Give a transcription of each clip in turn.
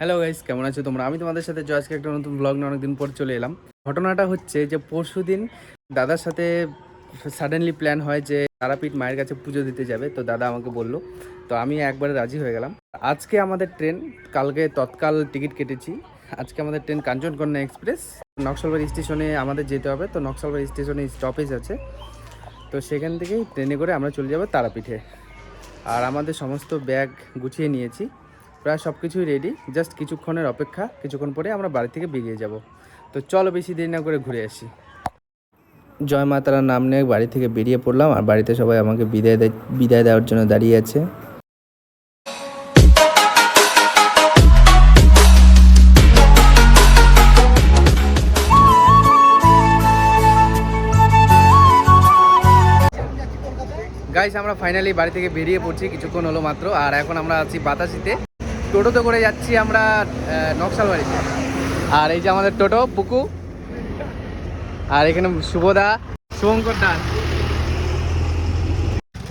Hello guys কেমন আছো তোমরা? আমি তোমাদের সাথে জয়সকে একটা নতুন ব্লগ নিয়ে অনেকদিন পর চলে এলাম। ঘটনাটা হচ্ছে যে পরশু দিন দাদার সাথে সাডেনলি প্ল্যান হয় যে তারাপীঠ মায়ের কাছে পুজো দিতে যাবে, তো দাদা আমাকে বলল। তো আমি একবারে রাজি হয়ে গেলাম। আজকে আমাদের ট্রেন, কালকে তৎকাল টিকিট কেটেছি। আজকে আমাদের ট্রেন কাঞ্চনকন্যা এক্সপ্রেস। নকশালবাড়ি স্টেশনে আমাদের যেতে হবে, তো নকশালবাড়ি স্টেশনে স্টপেজ আছে। তো সেখান থেকেই ট্রেনে করে আমরা চলে যাব তারাপীঠে। আর আমাদের সমস্ত ব্যাগ গুছিয়ে নিয়েছি। প্রায় সব কিছুই রেডি জাস্ট কিছুক্ষণের অপেক্ষা, কিছুক্ষণ পরে আমরা বাড়ি থেকে বেরিয়ে যাব। তো চলো বেশি দেরি না করে ঘুরে আসি। জয় মাতারার নাম নিয়ে বাড়ি থেকে বেরিয়ে পড়লাম আর বাড়িতে সবাই আমাকে বিদায় বিদায় দেওয়ার জন্য দাঁড়িয়ে আছে। গাইস আমরা ফাইনালি বাড়ি থেকে বেরিয়ে পড়ছি, কিছুক্ষণ হলো মাত্র, আর এখন আমরা আছি বাতাসিতে। টোটোতে করে যাচ্ছি আমরা আহ, নকশালবাড়িতে। আর এই যে আমাদের টোটো পুকু। আর এখানে শুভদা শুভঙ্কর দাস।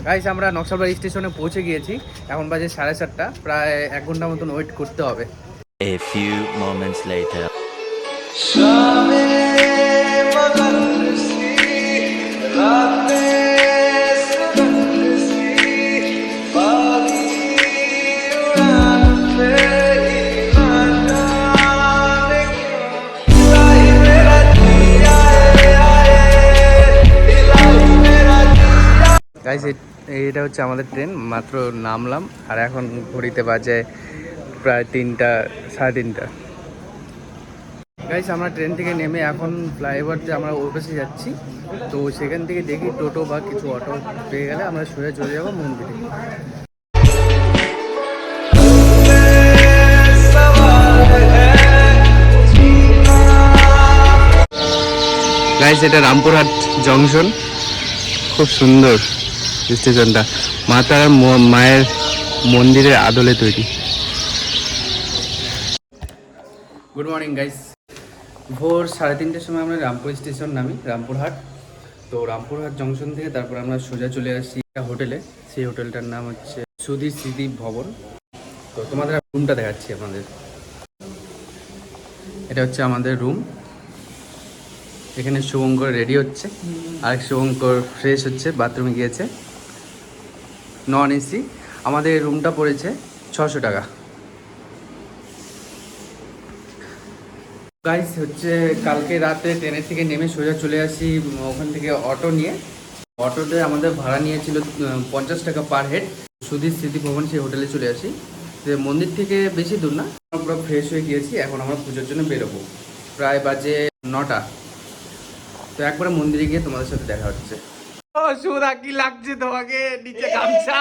গাইস আমরা নকশালবাড়ি স্টেশনে পৌঁছে গিয়েছি। এখন বাজে সাড়ে সাতটা প্রায় এক ঘণ্টা মতন ওয়েট করতে হবে। A few moments later. Guys এটা হচ্ছে আমাদের ট্রেন মাত্র নামলাম, আর এখন ঘড়িতে বাজে প্রায় তিনটা, সাড়ে তিনটা। গাইস আমরা ট্রেন থেকে নেমে এখন ফ্লাইওভার যে আমরা ওপাশে যাচ্ছি। তো সেখান থেকে দেখি টোটো বা কিছু অটো পেয়ে গেলে আমরা সোজা চলে যাব মন্দিরে। গাইস এটা রামপুরহাট জংশন খুব সুন্দর। স্টেশনটা ম- মায়ের মন্দিরের আদলে তৈরি। গুড মর্নিং গাইস ভোর সাড়ে তিনটের সময় আমরা রামপুর স্টেশন নামি, রামপুরহাট। তো রামপুরহাট জংশন থেকে তারপর আমরা সোজা চলে আসি হোটেলে। সেই হোটেলটার নাম হচ্ছে সুধীর স্মৃতি ভবন। তো তোমাদের রুমটা দেখাচ্ছি আপনাদের। এটা হচ্ছে আমাদের রুম এখানে শুভঙ্কর রেডি হচ্ছে। আর শুভঙ্কর ফ্রেশ হচ্ছে বাথরুমে গিয়েছে। Non AC. আমাদের রুমটা পড়েছে ছশো টাকা। গাইস হচ্ছে কালকে রাতে ট্রেনের থেকে নেমে সোজা চলে আসি ওখান থেকে অটো নিয়ে। অটোতে আমাদের ভাড়া নিয়েছিল পঞ্চাশ টাকা পার হেড। সুধীর স্মৃতি ভবন সেই হোটেলে চলে আসি। তো মন্দির থেকে বেশি দূর না আমরা পুরো ফ্রেশ হয়ে গিয়েছি, এখন আমরা পুজোর জন্য বেরোবো। প্রায় বাজে নটা। তো একবারে মন্দিরে গিয়ে তোমাদের সাথে দেখা হচ্ছে। সুরা কি লাগছে তোমাকে? নিচে গামছা।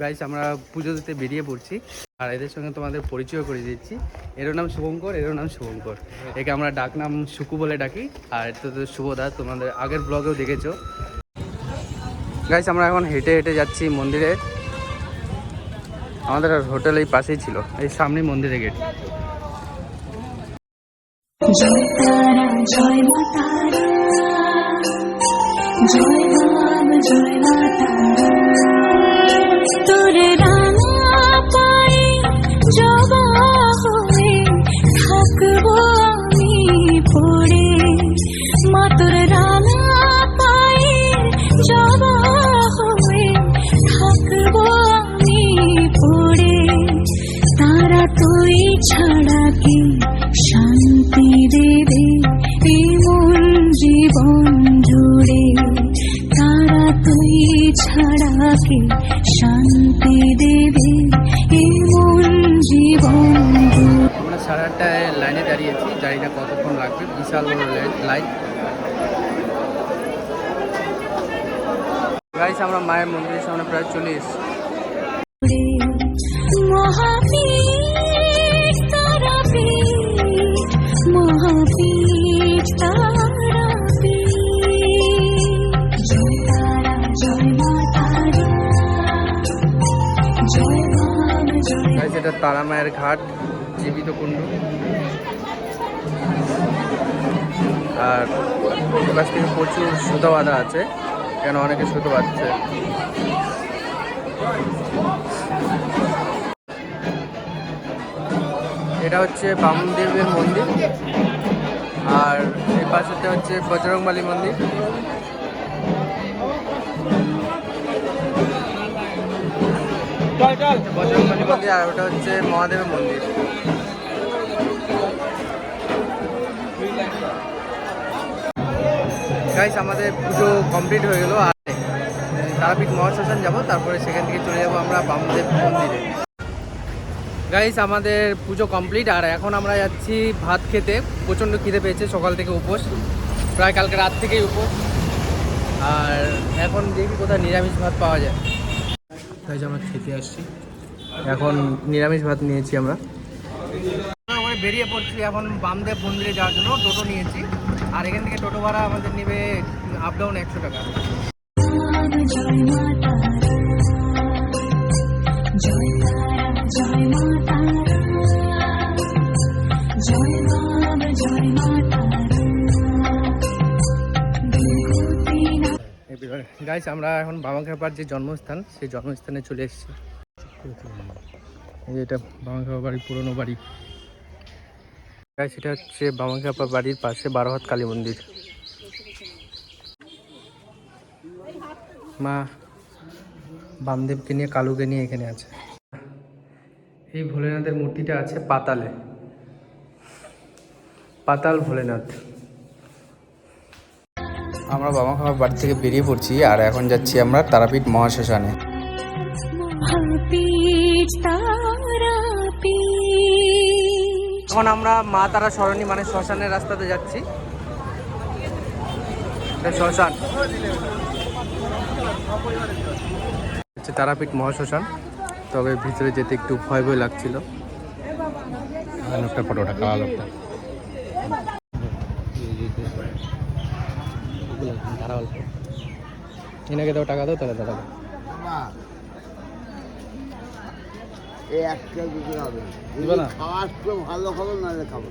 গাইস আমরা পুজো দিতে বেরিয়ে পড়ছি। আর এদের সঙ্গে তোমাদের পরিচয় করে দিচ্ছি। এরও নাম শুভঙ্কর, এরও নাম শুভঙ্কর। একে আমরা ডাক নাম সুকু বলে ডাকি। আর তো শুভদা, তোমাদের আগের ব্লগেও দেখেছ। গাইস আমরা এখন হেঁটে হেঁটে যাচ্ছি মন্দিরে। আমাদের হোটেল এই পাশেই ছিল এই সামনে মন্দিরে গেট জয় জয় ছাড়া কে শান্তি দেবে এমন জীবন আমরা সাড়ে আটটায় লাইনে দাঁড়িয়েছি, জানি না কতক্ষণ লাগবে, বিশাল বড় লাইন। গাইস আমরা মায়ের মন্দিরের সামনে প্রায় চলে এসেছি। জয় গাইস এটা তারা মায়ের ঘাট, জীবিত কুণ্ড। আর এপাশ থেকে প্রচুর সুতো বাঁধা আছে, কেন অনেকে সুতো বাঁধছে। এটা হচ্ছে বামদেবের মন্দির, আর এই পাশেতে হচ্ছে বজরংবালী মন্দির। মন্দির, আর ওটা হচ্ছে মহাদেবের মন্দির। গাইস আমাদের পুজো কমপ্লিট হয়ে গেল, আর তারাপীঠ মহাশ্মশান যাব, তারপরে সেখান থেকে চলে যাব আমরা বামদেব মন্দিরে। গাইস আমাদের পুজো কমপ্লিট আর এখন আমরা যাচ্ছি ভাত খেতে। প্রচণ্ড খিদে পেয়েছে, সকাল থেকে উপোস। প্রায় কালকে রাত থেকেই উপোস। আর এখন দেখি কোথায় নিরামিষ ভাত পাওয়া যায়। গাইস আমরা খেতে আসছি। এখন নিরামিষ ভাত নিয়েছি আমরা। আমরা বেরিয়ে পড়ছি এখন বামদেব মন্দিরে যাওয়ার জন্য টোটো নিয়েছি। আর এখান থেকে টোটো ভাড়া আমাদের নেবে আপ ডাউন একশো টাকা। গাইস আমরা এখন বাবা খেপার যে জন্মস্থান সেই জন্মস্থানে চলে এসেছি। এই যে এটা বাবা খেপা বাড়ির পুরনো বাড়ি। এটা হচ্ছে বাবা খেপা বাড়ির পাশে বারোহাত কালী মন্দির। মা বামদেবকে নিয়ে, কালুকে নিয়ে এখানে আছে। এই ভোলেনাথের মূর্তিটা আছে পাতালে। পাতাল ভোলেনাথ। আমরা বাবা বাড়ি থেকে বেরিয়ে পড়ছি, আর এখন যাচ্ছি আমরা তারাপীঠ মহাশ্মশানে। এখন আমরা মা তারা সরণি মানে শ্মশানের রাস্তাতে যাচ্ছি শ্মশান হচ্ছে তারাপীঠ মহাশ্মশান তবে ভিতরে যেতে একটু ভয় ভয় লাগছিল লোকটা ফটোটা কালা লোকটা এনাকে দাও টাকা দাও তাহলে দাঁড়াবে এই একটা হবে। ভালো খাব নাহলে খাব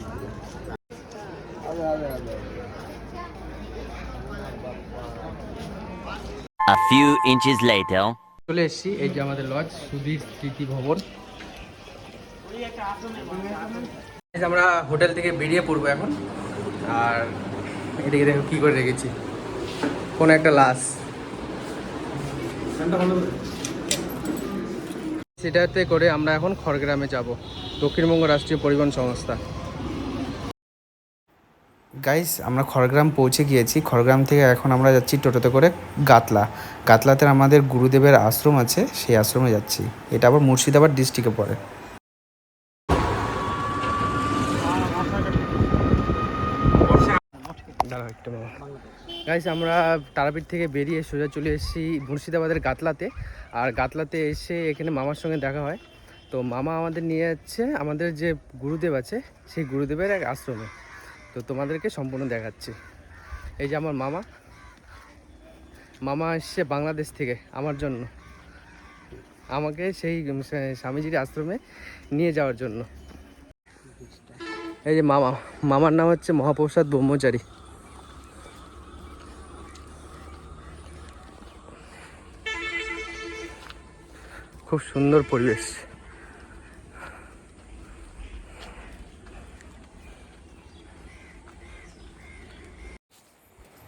A few inches later. চলে এসেছি এই যে আমাদের লজ সুধীর স্মৃতি ভবন। আমরা হোটেল থেকে বেরিয়ে পড়ব এখন। আর এদিকে দেখো কি করে রেখেছি। কোন একটা লাশ। সেটাতে করে আমরা এখন খড়গ্রামে যাব, দক্ষিণবঙ্গ রাষ্ট্রীয় পরিবহন সংস্থা। গাইস আমরা খড়গ্রাম পৌঁছে গিয়েছি। খড়গ্রাম থেকে এখন আমরা যাচ্ছি টোটোতে করে গাতলা। গাতলাতে আমাদের গুরুদেবের আশ্রম আছে, সেই আশ্রমে যাচ্ছি। এটা আবার মুর্শিদাবাদ ডিস্ট্রিক্টে পড়ে। গাইস আমরা তারাপীঠ থেকে বেরিয়ে সোজা চলে এসেছি মুর্শিদাবাদের গাতলাতে। আর গাতলাতে এসে এখানে মামার সঙ্গে দেখা হয়। তো মামা আমাদের নিয়ে যাচ্ছে, আমাদের যে গুরুদেব আছে, সেই গুরুদেবের এক আশ্রমে। তো তোমাদেরকে সম্পূর্ণ দেখাচ্ছি। এই যে আমার মামা। মামা এসছে বাংলাদেশ থেকে, আমার জন্য। আমাকে সেই স্বামীজির আশ্রমে নিয়ে যাওয়ার জন্য। এই যে মামা, মামার নাম হচ্ছে মহাপ্রসাদ ব্রহ্মচারী। খুব সুন্দর পরিবেশ।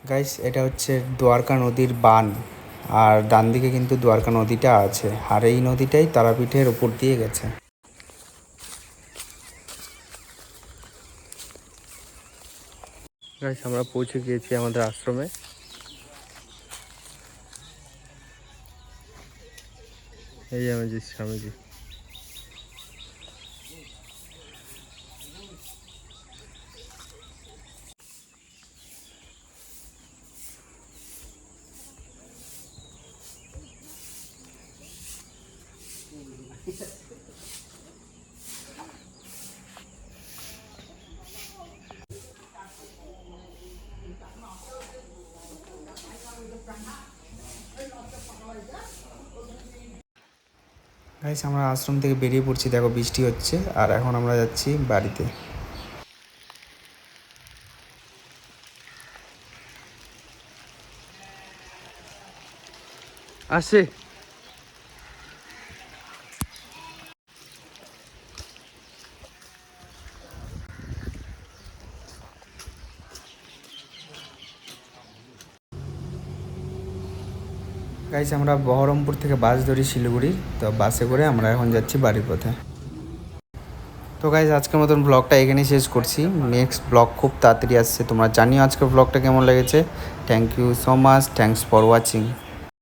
গাইস এটা হচ্ছে দ্বারকা নদীর বান আর ডান দিকে কিন্তু দ্বারকা নদীটা আছে আর এই নদীটাই তারাপীঠের উপর দিয়ে গেছে। গাইস আমরা পৌঁছে গিয়েছি আমাদের আশ্রমে। এই আমাদের স্বামীজি গাইস আমরা আশ্রম থেকে বেরিয়ে পড়ছি। দেখো, বৃষ্টি হচ্ছে, আর এখন আমরা যাচ্ছি বাড়িতে। আসে। গাইস আমরা বহরমপুর থেকে বাস ধরি শিলিগুড়ি। তো বাসে করে আমরা এখন যাচ্ছি বাড়ির পথে তো গাইজ আজকের মতন ব্লগটা এখানেই শেষ করছি। নেক্সট ব্লগ খুব তাড়াতাড়ি আসছে। তোমরা জানিও আজকের ব্লগটা কেমন লেগেছে। Thank you so much thanks for watching